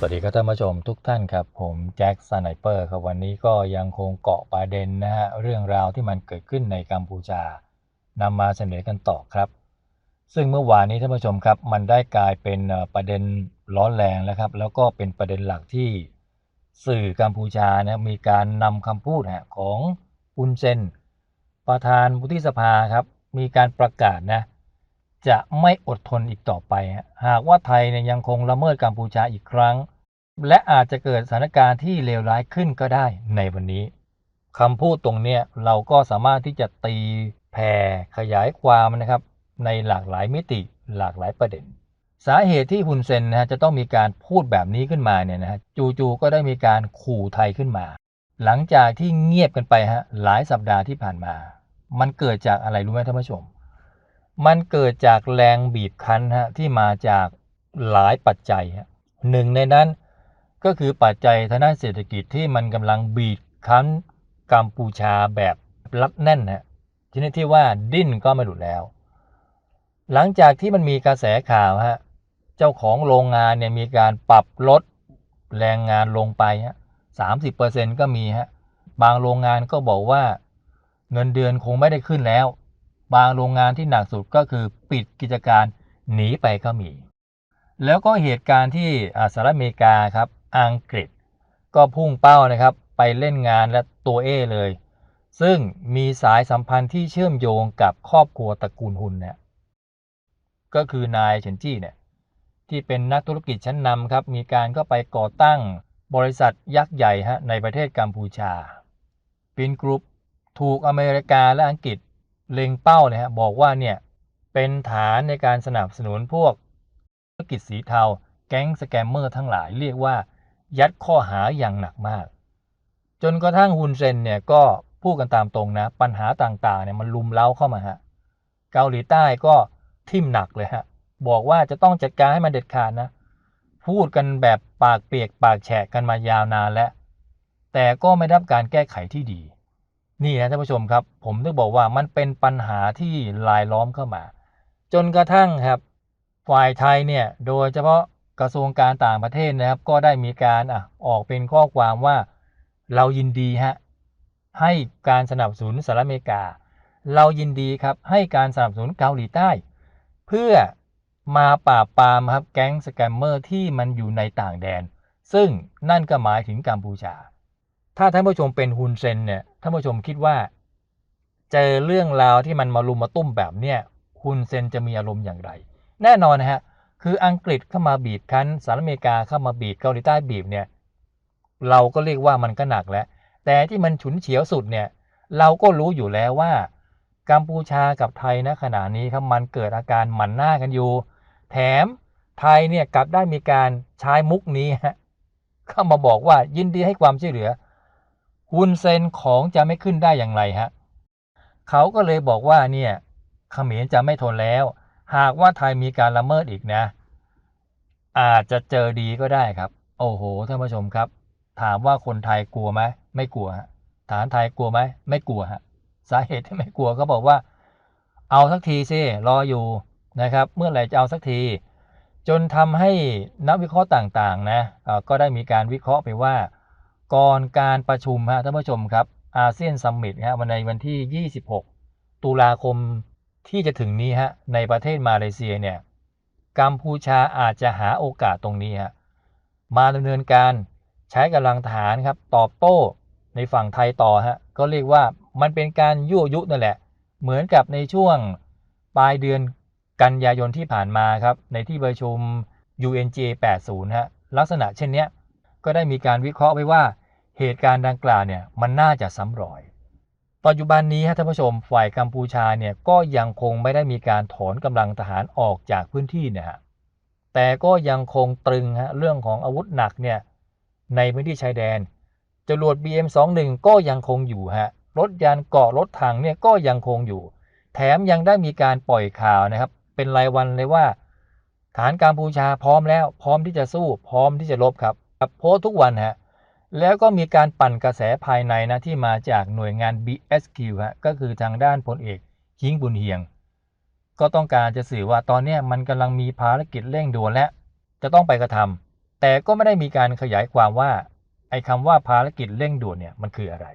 สวัสดีครับท่านผู้ชมทุกท่านครับ ผมแจ็คสไนเปอร์ครับวันนี้ก็ยังคงเกาะประเด็นนะฮะเรื่องราวที่มันเกิดขึ้นในกัมพูชานำมาเสนอกันต่อครับ ซึ่งเมื่อวานนี้ท่านผู้ชมครับ มันได้กลายเป็นประเด็นร้อนแรงแล้วครับ แล้วก็เป็นประเด็นหลักที่สื่อกัมพูชานะมีการนำคำพูดฮะของอุนเซนประธานวุฒิสภาครับมีการประกาศนะ จะไม่อดทนอีกต่อไป หากว่าไทยเนี่ยยังคงละเมิดกัมพูชาอีกครั้ง และอาจจะเกิดสถานการณ์ที่เลวร้ายขึ้นก็ได้ในวันนี้คำพูดตรงเนี้ยเราก็สามารถที่จะตีแผ่ขยายความนะครับ ในหลากหลายมิติหลากหลายประเด็น สาเหตุที่ฮุนเซนนะฮะจะต้องมีการพูดแบบนี้ขึ้นมาเนี่ยนะฮะจู่ๆก็ได้มีการขู่ไทยขึ้นมา หลังจากที่เงียบกันไปฮะหลายสัปดาห์ที่ผ่านมา มันเกิดจากอะไรรู้ไหมท่านผู้ชม มันเกิดจากแรงบีบคั้นฮะที่มาจากหลายปัจจัยฮะหนึ่งในนั้นก็คือปัจจัยทางด้านเศรษฐกิจที่มันกำลังบีบคั้นกัมพูชาแบบรัดแน่นฮะชนิดที่ว่าดิ้นก็ไม่หลุดแล้ว หลังจากที่มันมีกระแสข่าวฮะเจ้าของโรงงานเนี่ยมีการปรับลดแรงงานลงไปฮะสามสิบเปอร์เซ็นก็มีฮะบางโรงงานก็บอกว่า เงินเดือนคงไม่ได้ขึ้นแล้ว บางโรงงานที่หนักสุดก็คือปิดกิจการหนีไปก็มี แล้วก็เหตุการณ์ที่สหรัฐอเมริกาครับอังกฤษ ก็พุ่งเป้านะครับไปเล่นงานและตัวเอเลย ซึ่งมีสายสัมพันธ์ที่เชื่อมโยงกับครอบครัวตระกูลฮุนเนี่ยก็คือนายเฉินจี้เนี่ยที่เป็นนักธุรกิจชั้นนำครับ มีการก็ไปก่อตั้งบริษัทยักษ์ใหญ่ฮะในประเทศกัมพูชาปินกรุ๊ปถูกอเมริกาและอังกฤษ เล็งเป้าเลยฮะบอกว่าเนี่ยเป็นฐานในการสนับสนุนพวกธุรกิจสีเทา แก๊งสแกมเมอร์ทั้งหลายเรียกว่า ยัดข้อหาอย่างหนักมาก จนกระทั่งฮุนเซนเนี่ยก็พูดกันตามตรงนะ ปัญหาต่างๆเนี่ยมันลุมเล้าเข้ามาฮะเกาหลีใต้ก็ทิ่มหนักเลยฮะบอกว่าจะต้องจัดการให้มันเด็ดขาดนะ พูดกันแบบปากเปียกปากแฉะกันมายาวนานแล้วแต่ก็ไม่ได้รับการแก้ไขที่ดี นี่นะท่านผู้ชมครับ ผมต้องบอกว่ามันเป็นปัญหาที่ลายล้อมเข้ามา จนกระทั่งครับฝ่ายไทยเนี่ยโดยเฉพาะกระทรวงการต่างประเทศนะครับ ก็ได้มีการอะออกเป็นข้อความว่าเรายินดีฮะให้การสนับสนุนสหรัฐอเมริกา เรายินดีครับให้การสนับสนุนเกาหลีใต้ เพื่อมาปราบปรามครับแก๊งสแกมเมอร์ที่มันอยู่ในต่างแดน ซึ่งนั่นก็หมายถึงกัมพูชา ถ้าท่านผู้ชมเป็นฮุนเซนเนี่ยท่านผู้ชมคิดว่า เจอเรื่องราวที่มันมารุมมาตุ้มแบบเนี้ยฮุนเซนจะมีอารมณ์อย่างไร แน่นอนนะฮะคืออังกฤษเข้ามาบีบคั้นสหรัฐอเมริกาเข้ามาบีบเกาหลีใต้บีบเนี่ยเราก็เรียกว่ามันก็หนักแล้ว แต่ที่มันฉุนเฉียวสุดเนี่ยเราก็รู้อยู่แล้วว่า กัมพูชากับไทยณขณะนี้ครับมันเกิดอาการหมันหน้ากันอยู่ แถมไทยเนี่ยกลับได้มีการใช้มุกนี้ฮะเข้ามาบอกว่ายินดีให้ความช่วยเหลือ ฮุนเซนของจะไม่ขึ้นได้อย่างไรฮะเขาก็เลยบอกว่าเนี่ยเขมรจะไม่ทนแล้ว หากว่าไทยมีการละเมิดอีกนะ อาจจะเจอดีก็ได้ครับ โอ้โหท่านผู้ชมครับ ถามว่าคนไทยกลัวไหมไม่กลัวฮะฐานไทยกลัวไหมไม่กลัวฮะสาเหตุที่ไม่กลัวก็บอกว่า เอาสักทีสิรออยู่นะครับ เมื่อไหร่จะเอาสักที จนทำให้นักวิเคราะห์ต่างๆนะก็ได้มีการวิเคราะห์ไปว่า ก่อนการประชุมฮะท่านผู้ชมครับอาเซียนซัมมิตฮะวันในวันที่ 26 ตุลาคมที่จะถึงนี้ฮะในประเทศมาเลเซียเนี่ยกัมพูชาอาจจะหาโอกาสตรงนี้ฮะมาดำเนินการใช้กำลังทหารครับตอบโต้ในฝั่งไทยต่อฮะก็เรียกว่ามันเป็นการยั่วยุนั่นแหละ เหมือนกับในช่วงปลายเดือนกันยายนที่ผ่านมาครับในที่ประชุม UNGA 80ฮะลักษณะเช่นเนี้ย ก็ได้มีการวิเคราะห์ไว้ว่า เหตุการณ์ดังกล่าวเนี่ยมันน่าจะซ้ำรอย ปัจจุบันนี้ฮะท่านผู้ชมฝ่ายกัมพูชาเนี่ยก็ยังคงไม่ได้มีการถอนกำลังทหารออกจากพื้นที่เนี่ยฮะแต่ก็ยังคงตรึงฮะเรื่องของอาวุธหนักเนี่ยในพื้นที่ชายแดนจรวด BM21 ก็ยังคงอยู่ฮะรถยานเกาะรถถังเนี่ยก็ยังคงอยู่ แถมยังได้มีการปล่อยข่าวนะครับ เป็นรายวันเลยว่า ฐานกัมพูชาพร้อมแล้ว พร้อมที่จะสู้พร้อมที่จะรบครับ โพสทุกวันฮะแล้วก็มีการปั่นกระแสภายในนะที่มาจากหน่วยงาน BSQ ฮะก็คือทางด้านพลเอกฮิงบุญเฮียง ก็ต้องการจะสื่อว่าตอนนี้มันกำลังมีภารกิจเร่งด่วนและ จะต้องไปกระทำแต่ก็ไม่ได้มีการขยายความว่าไอ้คำว่าภารกิจเร่งด่วนเนี่ยมันคืออะไร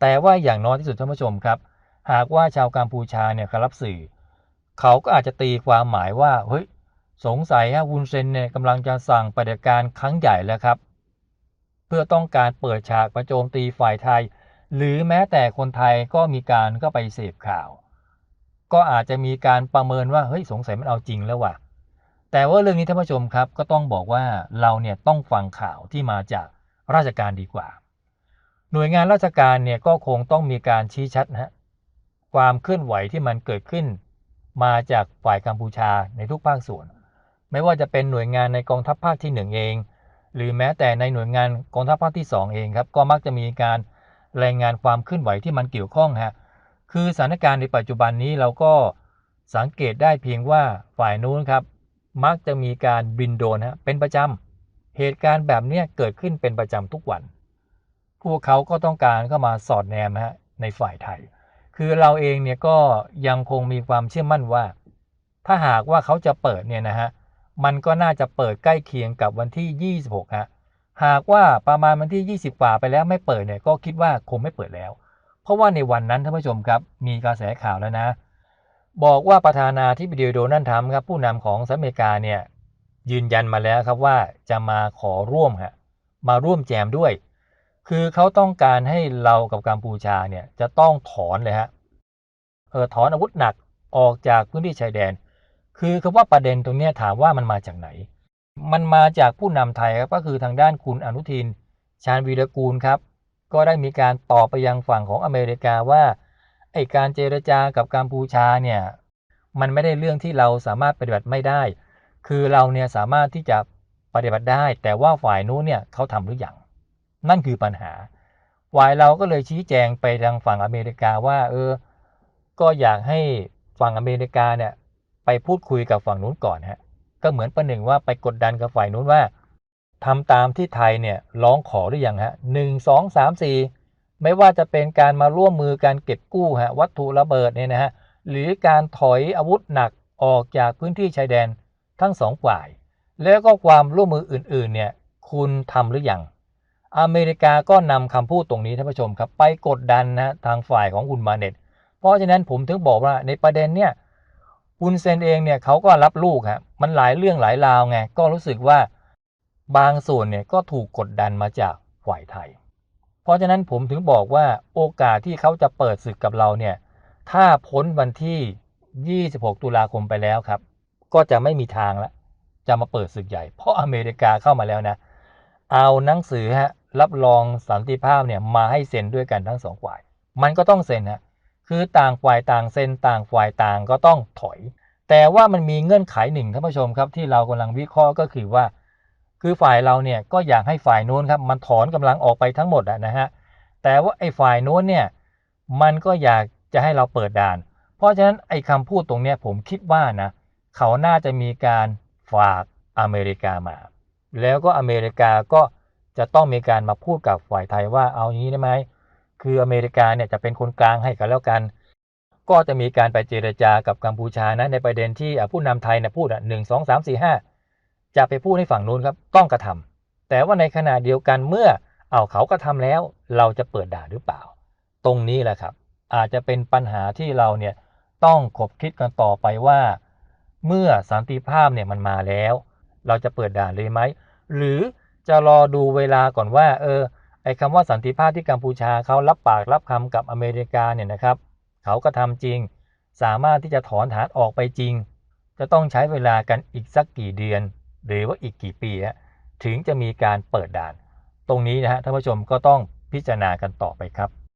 แต่ว่าอย่างน้อยที่สุดท่านผู้ชมครับ หากว่าชาวกัมพูชาเนี่ยเขารับสื่อ เขาก็อาจจะตีความหมายว่าเฮ้ย สงสัยฮะวุนเซนเนี่ยกำลังจะสั่งปฏิการครั้งใหญ่แล้วครับ เพื่อต้องการเปิดฉากประโจมตีฝ่ายไทย หรือแม้แต่คนไทยก็มีการก็ไปเสพข่าว ก็อาจจะมีการประเมินว่าเฮ้ยสงสัยมันเอาจริงแล้วว่ะ แต่ว่าเรื่องนี้ท่านผู้ชมครับก็ต้องบอกว่าเราเนี่ยต้องฟังข่าวที่มาจากราชการดีกว่า หน่วยงานราชการเนี่ยก็คงต้องมีการชี้ชัดนะฮะความเคลื่อนไหวที่มันเกิดขึ้น มาจากฝ่ายกัมพูชาในทุกภาคส่วน ไม่ว่าจะเป็นหน่วยงานในกองทัพภาคที่ 1 เอง หรือแม้แต่ในหน่วยงานกองทัพภาคที่ 2 เองครับ ก็มักจะมีการรายงานความเคลื่อนไหวที่มันเกี่ยวข้องฮะคือสถานการณ์ในปัจจุบันนี้เราก็สังเกตได้เพียงว่าฝ่ายนู้นครับ มักจะมีการบินโดรนฮะเป็นประจำเหตุการณ์แบบนี้เกิดขึ้นเป็นประจำทุกวัน พวกเขาก็ต้องการเข้ามาสอดแนมฮะในฝ่ายไทย คือเราเองเนี่ยก็ยังคงมีความเชื่อมั่นว่า ถ้าหากว่าเขาจะเปิดเนี่ยนะฮะ มันก็น่าจะเปิดใกล้เคียงกับวันที่ 26ฮะหากว่าประมาณวันที่ 20 กว่าไปแล้วไม่เปิดเนี่ยก็คิดว่าคงไม่เปิดแล้ว เพราะว่าในวันนั้นท่านผู้ชมครับมีกระแสข่าวแล้วนะ บอกว่าประธานาธิบดีโดนัลด์ทรัมป์ครับผู้นำของสหรัฐอเมริกาเนี่ยยืนยันมาแล้วครับว่าจะมาขอร่วมฮะมาร่วมแจมด้วย คือเขาต้องการให้เรากับกัมพูชาเนี่ยจะต้องถอนเลยฮะเออถอนอาวุธหนักออกจากพื้นที่ชายแดน คือคำว่าประเด็นตรงนี้ถามว่ามันมาจากไหน มันมาจากผู้นำไทยครับก็คือทางด้านคุณอนุทิน ชาญวีรกูลครับ ก็ได้มีการตอบไปยังฝั่งของอเมริกาว่าไอการเจรจากับกัมพูชาเนี่ยมันไม่ได้เรื่องที่เราสามารถปฏิบัติไม่ได้ คือเราเนี่ยสามารถที่จะปฏิบัติได้ แต่ว่าฝ่ายนู้นเนี่ยเขาทำหรือยังนั่นคือปัญหาฝ่ายเราก็เลยชี้แจงไปทางฝั่งอเมริกาว่า เออ ก็อยากให้ฝั่งอเมริกาเนี่ย ไปพูดคุยกับฝั่งนู้นก่อนฮะก็เหมือนประหนึ่งว่าไปกดดันกับฝ่ายนู้นว่าทำตามที่ไทยเนี่ยร้องขอหรือยังฮะหนึ่งสองสามสี่ไม่ว่าจะเป็นการมาร่วมมือการเก็บกู้ฮะวัตถุระเบิดเนี่ยนะฮะหรือการถอยอาวุธหนักออกจากพื้นที่ชายแดนทั้งสองฝ่าย แล้วก็ความร่วมมืออื่นๆเนี่ยคุณทำหรือยังอเมริกาก็นำคำพูดตรงนี้ท่านผู้ชมครับไปกดดันนะทางฝ่ายของคุณมาเน็ตเพราะฉะนั้นผมถึงบอกว่าในประเด็นเนี่ย คุณเซนเองเนี่ยเขาก็รับลูกฮะมันหลายเรื่องหลายราวไงก็รู้สึกว่าบางส่วนเนี่ยก็ถูกกดดันมาจากฝ่ายไทย เพราะฉะนั้นผมถึงบอกว่าโอกาสที่เขาจะเปิดศึกกับเราเนี่ยถ้าพ้นวันที่ 26 ตุลาคมไปแล้วครับ ก็จะไม่มีทางแล้วจะมาเปิดศึกใหญ่ เพราะอเมริกาเข้ามาแล้วนะ เอาหนังสือฮะรับรองสันติภาพเนี่ยมาให้เซ็นด้วยกันทั้งสองฝ่าย มันก็ต้องเซ็นฮะ คือต่างฝ่ายต่างเซ็นต่างฝ่ายต่างก็ต้องถอย แต่ว่ามันมีเงื่อนไขหนึ่งท่านผู้ชมครับที่เรากำลังวิเคราะห์ก็คือว่า คือฝ่ายเราเนี่ยก็อยากให้ฝ่ายโน้นครับมันถอนกำลังออกไปทั้งหมดนะฮะแต่ว่าไอ้ฝ่ายโน้นเนี่ยมันก็อยากจะให้เราเปิดด่าน เพราะฉะนั้นไอ้คำพูดตรงเนี้ยผมคิดว่านะเขาน่าจะมีการฝากอเมริกามา แล้วก็อเมริกาก็จะต้องมีการมาพูดกับฝ่ายไทยว่าเอาอย่างนี้ได้ไหม คืออเมริกาเนี่ยจะเป็นคนกลางให้กันแล้วกัน ก็จะมีการไปเจรจากับกัมพูชานะในประเด็นที่ผู้นำไทยนะพูดอะหนึ่งสองสามสี่ห้าจะไปพูดให้ฝั่งนู้นครับต้องกระทำแต่ว่าในขณะเดียวกันเมื่อเอาเขากระทาแล้ว เราจะเปิดด่าหรือเปล่า ตรงนี้แหละครับ อาจจะเป็นปัญหาที่เราเนี่ยต้องคบคิดกันต่อไปว่า เมื่อสันติภาพเนี่ยมันมาแล้ว เราจะเปิดด่านเลยไหมหรือจะรอดูเวลาก่อนว่า เออ อ้คำว่าสันติภาพที่กัมพูชาเขารับปากรับคำกับอเมริกาเนี่ยนะครับ เขาก็ทำจริง สามารถที่จะถอนฐานออกไปจริง จะต้องใช้เวลากันอีกสักกี่เดือน หรือว่าอีกกี่ปีถึงจะมีการเปิดด่าน ตรงนี้นะฮะท่านผู้ชมก็ต้องพิจารณากันต่อไปครับ